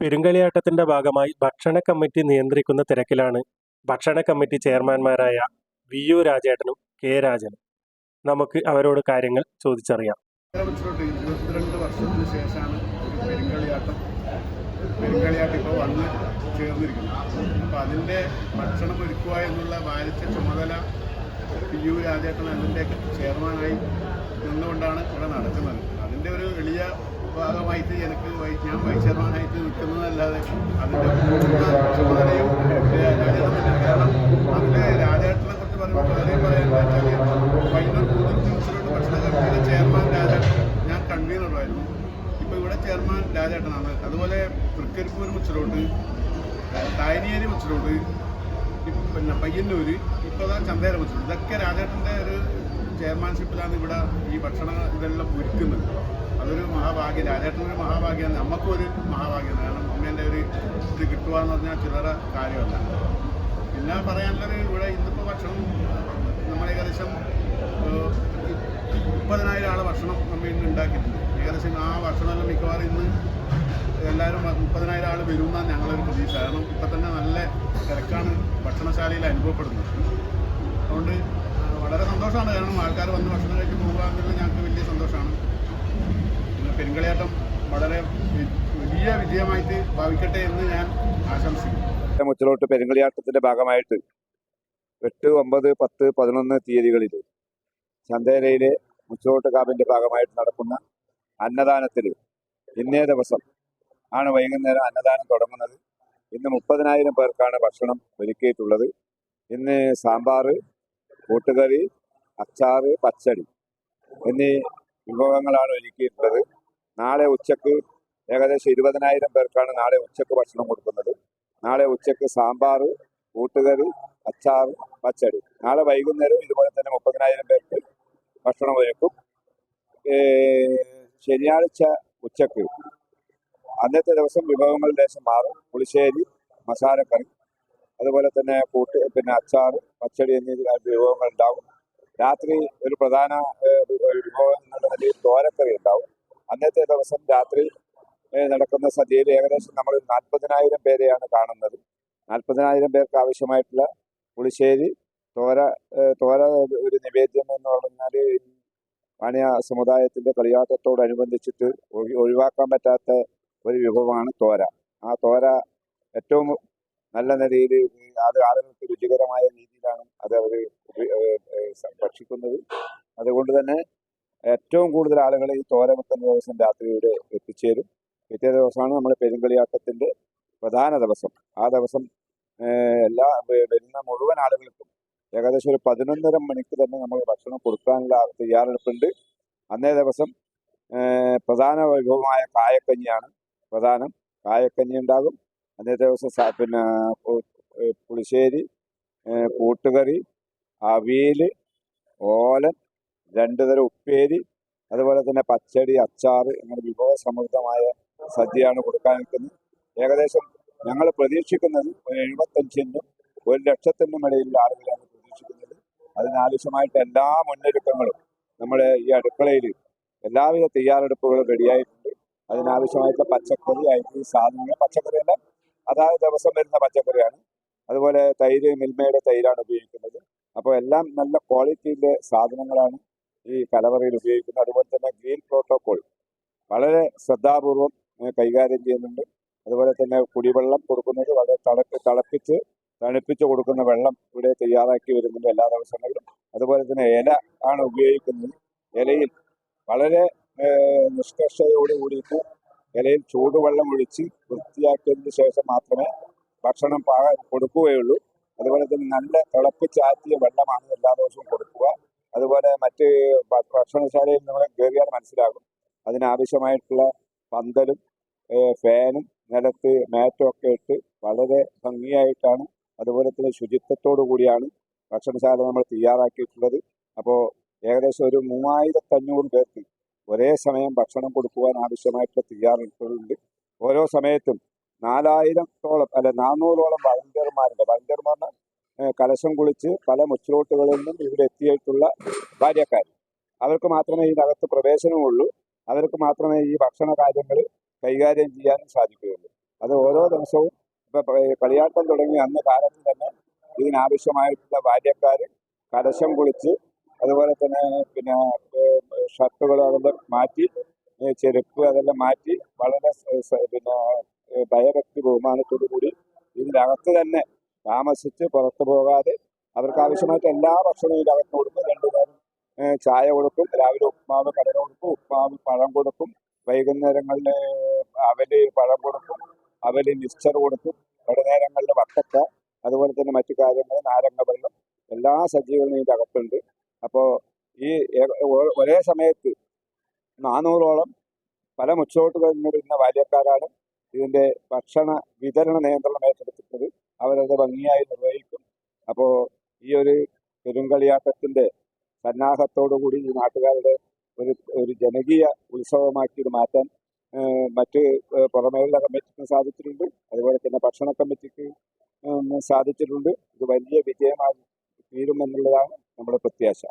പെരുങ്കളിയാട്ടത്തിന്റെ ഭാഗമായി ഭക്ഷണ കമ്മിറ്റി നിയന്ത്രിക്കുന്ന തിരക്കിലാണ് ഭക്ഷണ കമ്മിറ്റി ചെയർമാൻമാരായ വി യു രാജേട്ടനും കെ രാജനും. നമുക്ക് അവരോട് കാര്യങ്ങൾ ചോദിച്ചറിയാം. പെരുങ്കളിയാട്ടം എന്നുള്ള ചുമതല രാജേട്ടൻ ചെയർമാനായി നിന്നുകൊണ്ടാണ് ഇവിടെ നടക്കുന്നത്. അതിന്റെ ഒരു എളിയ ഭാഗമായിട്ട് എനിക്ക് ഞാൻ വൈസ് ചെയർമാനായിട്ട് നിൽക്കുന്നതല്ലാതെ അതിന്റെ ചുമതലയും കാരണം അതിൽ രാജേട്ടനെ കുറിച്ച് പറയുമ്പോൾ വളരെ പറയാൻ വെച്ചാൽ വൈകുന്നേരം കൂടുതൽ കമ്മിറ്റിയുടെ ചെയർമാൻ രാജേട്ടൻ ഞാൻ കൺവീനറായിരുന്നു. ഇപ്പോൾ ഇവിടെ ചെയർമാൻ രാജേട്ടനാണ്. അതുപോലെ തൃക്കരിപ്പൂർ മുച്ചിലോട്ട് തായനിയേരി മുച്ചിലോട്ട് പിന്നെ പയ്യന്നൂർ ഇപ്പോൾ ചന്തേര മുച്ചിലോട്ട്. ഇതൊക്കെ രാജേട്ടന്റെ ഒരു ചെയർമാൻഷിപ്പിലാണ് ഇവിടെ ഈ ഭക്ഷണ ഇതെല്ലാം ഒരുക്കുന്നത്. അതൊരു മഹാഭാഗ്യം. രാജേട്ടനൊരു മഹാഭാഗ്യമാണ് നമുക്കും ഒരു മഹാഭാഗ്യമാണ് കാരണം അമ്മേന്റെ ഒരു ഇത് കിട്ടുക എന്ന് പറഞ്ഞാൽ ചില്ലറ കാര്യമല്ല. പിന്നെ പറയാനുള്ളത് ഇവിടെ ഇന്നിപ്പോൾ ഭക്ഷണം നമ്മൾ ഏകദേശം മുപ്പതിനായിരം ആളെ ഭക്ഷണം നമ്മൾ ഇന്ന് ഉണ്ടാക്കിയിട്ടുണ്ട്. ഏകദേശം ആ ഭക്ഷണമെല്ലാം മിക്കവാറും ഇന്ന് എല്ലാവരും മുപ്പതിനായിരം ആൾ വരുമെന്നാണ് ഞങ്ങളൊരു പ്രതീക്ഷ. കാരണം ഇപ്പം തന്നെ നല്ല തിരക്കാണ് ഭക്ഷണശാലയിൽ അനുഭവപ്പെടുന്നത്. അതുകൊണ്ട് വളരെ സന്തോഷമാണ്. കാരണം ആൾക്കാർ വന്ന് ഭക്ഷണം കഴിച്ച് പോകുക എന്നുള്ളത് ഞങ്ങൾക്ക് വലിയ സന്തോഷമാണ്. പെരുങ്കളിയാട്ടം വളരെ വലിയ വിജയമായിട്ട് ഭാവിക്കട്ടെ എന്ന് ഞാൻ ആശംസിക്കുന്നു. മുച്ചിലോട്ട് പെരുങ്കളിയാട്ടത്തിന്റെ ഭാഗമായിട്ട് എട്ട് ഒമ്പത് പത്ത് പതിനൊന്ന് തീയതികളിൽ ചന്തേരയിലെ മുച്ചിലോട്ട് കാവിന്റെ ഭാഗമായിട്ട് നടക്കുന്ന അന്നദാനത്തിൽ ഇന്നേ ദിവസം ആണ് വൈകുന്നേരം അന്നദാനം തുടങ്ങുന്നത്. ഇന്ന് മുപ്പതിനായിരം പേർക്കാണ് ഭക്ഷണം ഒരുക്കിയിട്ടുള്ളത്. ഇന്ന് സാമ്പാർ കൂട്ടുകറി അച്ചാറ് പച്ചടി എന്നീ വിഭവങ്ങളാണ് ഒരുക്കിയിട്ടുള്ളത്. നാളെ ഉച്ചയ്ക്ക് ഏകദേശം ഇരുപതിനായിരം പേർക്കാണ് നാളെ ഉച്ചയ്ക്ക് ഭക്ഷണം കൊടുക്കുന്നത്. നാളെ ഉച്ചയ്ക്ക് സാമ്പാർ കൂട്ടുകറി അച്ചാർ പച്ചടി. നാളെ വൈകുന്നേരം ഇതുപോലെ തന്നെ മുപ്പതിനായിരം പേർക്ക് ഭക്ഷണം ഏർ ശനിയാഴ്ച ഉച്ചയ്ക്ക് അന്നത്തെ ദിവസം വിഭവങ്ങൾ ദേശം മാറും. പുളിശ്ശേരി മസാലക്കറി അതുപോലെ തന്നെ കൂട്ട് പിന്നെ അച്ചാർ പച്ചടി എന്നീ വിഭവങ്ങൾ ഉണ്ടാവും. രാത്രി ഒരു പ്രധാന വിഭവം എന്നുള്ള നിലയിൽ തോരക്കറി ഉണ്ടാവും. അന്നത്തെ ദിവസം രാത്രി നടക്കുന്ന സദ്യയിൽ ഏകദേശം നമ്മൾ നാൽപ്പതിനായിരം പേരെയാണ് കാണുന്നത്. നാൽപ്പതിനായിരം പേർക്ക് ആവശ്യമായിട്ടുള്ള പുളിശ്ശേരി തോര തോര ഒരു- നിവേദ്യം എന്ന് പറഞ്ഞാൽ വാണിയ സമുദായത്തിന്റെ കളിയാട്ടത്തോടനുബന്ധിച്ചിട്ട് ഒഴി- ഒഴിവാക്കാൻ പറ്റാത്ത ഒരു വിഭവമാണ് തോര. ആ തോര ഏറ്റവും നല്ല നിലയിൽ അത് ആളുകൾക്ക് രുചികരമായ രീതിയിലാണ് അത് അവർ ഭക്ഷിക്കുന്നത്. അതുകൊണ്ട് തന്നെ ഏറ്റവും കൂടുതൽ ആളുകൾ ഈ തോര ദിവസം രാത്രി ഇവിടെ എത്തിച്ചേരും. പിറ്റേ ദിവസമാണ് നമ്മൾ പെരുങ്കളിയാട്ടത്തിന്റെ പ്രധാന ദിവസം. ആ ദിവസം എല്ലാ വരുന്ന മുഴുവൻ ആളുകൾക്കും ഏകദേശം ഒരു പതിനൊന്നര മണിക്ക് തന്നെ നമ്മൾ ഭക്ഷണം കൊടുക്കാനുള്ള തയ്യാറെടുപ്പുണ്ട്. അന്നേ ദിവസം പ്രധാന വിഭവമായ കായക്കഞ്ഞിയാണ് പ്രധാനം. കായക്കഞ്ഞി ഉണ്ടാകും. അന്നേ ദിവസം പിന്നെ പുളിശ്ശേരി കൂട്ടുകറി അവിയൽ ഓലൻ രണ്ടു തരം ഉപ്പേരി അതുപോലെ തന്നെ പച്ചടി അച്ചാർ അങ്ങനെ വിഭവസമൃദ്ധമായ സദ്യയാണ് കൊടുക്കാൻ നിൽക്കുന്നത്. ഏകദേശം ഞങ്ങൾ പ്രതീക്ഷിക്കുന്നത് ഒരു എഴുപത്തഞ്ചിനും ഒരു ലക്ഷത്തിനും ഇടയിലുള്ള ആളുകളാണ് പ്രതീക്ഷിക്കുന്നത്. അതിനാവശ്യമായിട്ട് എല്ലാ മുന്നൊരുക്കങ്ങളും നമ്മൾ ഈ അടുക്കളയിൽ എല്ലാവിധ തയ്യാറെടുപ്പുകളും റെഡിയായിട്ടുണ്ട്. അതിനാവശ്യമായിട്ട് പച്ചക്കറി അരി സാധനങ്ങൾ പച്ചക്കറിയല്ല അതായത് ദിവസം വരുന്ന പച്ചക്കറിയാണ്. അതുപോലെ തൈര് മിൽമയുടെ തൈരാണ് ഉപയോഗിക്കുന്നത്. അപ്പോൾ എല്ലാം നല്ല ക്വാളിറ്റിയിലെ സാധനങ്ങളാണ്. ഈ കലവറയിൽ ഉപയോഗിക്കുന്നത് അതുപോലെ തന്നെ ഗ്രീൻ പ്രോട്ടോകോൾ വളരെ ശ്രദ്ധാപൂർവം കൈകാര്യം ചെയ്യുന്നുണ്ട്. അതുപോലെ തന്നെ കുടിവെള്ളം കൊടുക്കുന്നത് വളരെ തളപ്പ് തിളപ്പിച്ച് തണുപ്പിച്ച് കൊടുക്കുന്ന വെള്ളം ഇവിടെ തയ്യാറാക്കി വരുന്നുണ്ട് എല്ലാ ദിവസങ്ങളിലും. അതുപോലെ തന്നെ ഇല ആണ് ഉപയോഗിക്കുന്നത്. ഇലയിൽ വളരെ നിഷ്കർഷയോട് കൂടിയിട്ട് ഇലയിൽ ചൂടുവെള്ളം ഒഴിച്ച് വൃത്തിയാക്കിയതിന് ശേഷം മാത്രമേ ഭക്ഷണം പാ കൊടുക്കുകയുള്ളൂ. അതുപോലെ തന്നെ നല്ല തിളപ്പിച്ചാറ്റിയ വെള്ളമാണ് എല്ലാ ദിവസവും കൊടുക്കുക. അതുപോലെ മറ്റ് ഭക്ഷണശാലയിൽ നമ്മൾ കയറിയാൽ മനസ്സിലാകും. അതിനാവശ്യമായിട്ടുള്ള പന്തലും ഫാനും നിലത്ത് മാറ്റും ഒക്കെ ഇട്ട് വളരെ ഭംഗിയായിട്ടാണ് അതുപോലെ തന്നെ ശുചിത്വത്തോടു കൂടിയാണ് ഭക്ഷണശാല നമ്മൾ തയ്യാറാക്കിയിട്ടുള്ളത്. അപ്പോൾ ഏകദേശം ഒരു മൂവായിരത്തഞ്ഞൂറ് പേർക്ക് ഒരേ സമയം ഭക്ഷണം കൊടുക്കുവാൻ ആവശ്യമായിട്ടുള്ള തയ്യാറെടുപ്പുകളുണ്ട്. ഓരോ സമയത്തും നാലായിരത്തോളം അല്ല നാനൂറോളം വളണ്ടിയർമാരുണ്ട് വളണ്ടിയർമാരുടെ കലശം കുളിച്ച് പല മുച്ചിലോട്ടുകളിൽ നിന്നും ഇവിടെ എത്തിയിട്ടുള്ള ഭാര്യക്കാർ അവർക്ക് മാത്രമേ ഇതിനകത്ത് പ്രവേശനമുള്ളൂ. അവർക്ക് മാത്രമേ ഈ ഭക്ഷണ കാര്യങ്ങൾ കൈകാര്യം ചെയ്യാനും സാധിക്കുകയുള്ളൂ. അത് ഓരോ ദിവസവും ഇപ്പൊ കളിയാട്ടം തുടങ്ങി അന്ന് കാലത്ത് തന്നെ ഇതിനാവശ്യമായിട്ടുള്ള ഭാര്യക്കാർ കലശം കുളിച്ച് അതുപോലെ തന്നെ പിന്നെ ഷർട്ടുകൾ അതെല്ലാം മാറ്റി ചെരുപ്പ് അതെല്ലാം മാറ്റി വളരെ പിന്നെ ഭയഭക്തി ബഹുമാനത്തോടു കൂടി ഇതിനകത്ത് തന്നെ താമസിച്ച് പുറത്തു പോകാതെ അവർക്ക് ആവശ്യമായിട്ട് എല്ലാ ഭക്ഷണവും അവർക്ക് കൊടുക്കും. രണ്ടു ചായ കൊടുക്കും രാവിലെ ഉപ്മാവ് കടല കൊടുക്കും ഉപ്മാവ് പഴം കൊടുക്കും. വൈകുന്നേരങ്ങളിൽ അവൽ പഴം കൊടുക്കും അവൽ മിക്സ്ചർ കൊടുക്കും. വൈകുന്നേരങ്ങളിൽ വത്തക്ക അതുപോലെ തന്നെ മറ്റു കാര്യങ്ങൾ നാരങ്ങ വെള്ളം എല്ലാ സജ്ജീകരണവും ഇതിന്റെ അകത്തുണ്ട്. അപ്പോൾ ഈ ഒരേ സമയത്ത് നാനൂറോളം പല മുച്ചോട്ടുകളിൽ നിന്ന് വരുന്ന ബാല്യക്കാരാണ് ഇതിന്റെ ഭക്ഷണ വിതരണ നിയന്ത്രണം ഏറ്റെടുത്തിട്ടത് അവരത് ഭംഗിയായി നിർവഹിക്കും. അപ്പോൾ ഈ ഒരു പെരുങ്കളിയാട്ടത്തിന്റെ സന്നാഹത്തോടുകൂടി ഈ നാട്ടുകാരുടെ ഒരു ഒരു ജനകീയ ഉത്സവമാക്കി ഇത് മാറ്റാൻ മറ്റ് പുറമേയുള്ള കമ്മിറ്റിക്കും സാധിച്ചിട്ടുണ്ട്. അതുപോലെ തന്നെ ഭക്ഷണ കമ്മിറ്റിക്ക് സാധിച്ചിട്ടുണ്ട്. ഇത് വലിയ വിജയമായി തീരുമെന്നുള്ളതാണ് നമ്മുടെ പ്രത്യാശ.